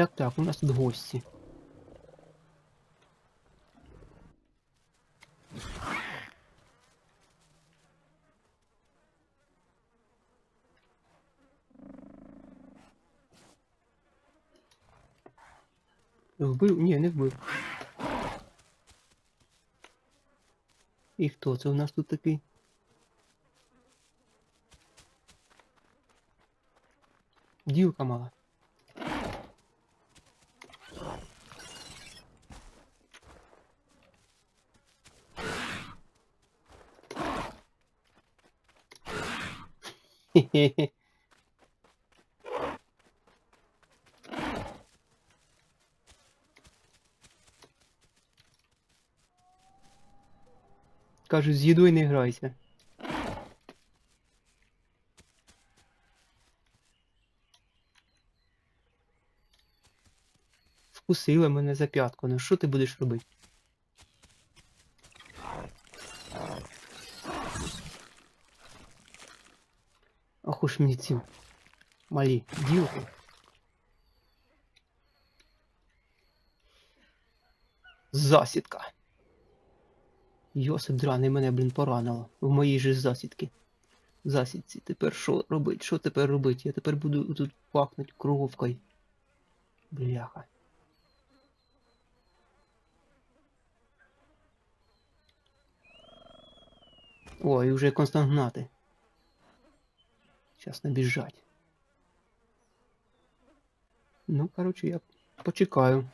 Так, так, у нас тут гості. Вбив? Ні, не вбив. І хто це у нас тут такий? Ділка мала. Кажу, з їдою не грайся. Вкусила мене за п'ятку, ну що ти будеш робити? Ох уж мені ці малі ділки. Засідка. Йосип драний мене, блін, поранило. В моїй же засідки. Засідці. Тепер що робить? Що тепер робить? Я тепер буду тут пахнуть кровкою. Бляха. Ой, уже константнати. Сейчас набежать. Ну, короче, я почекаю.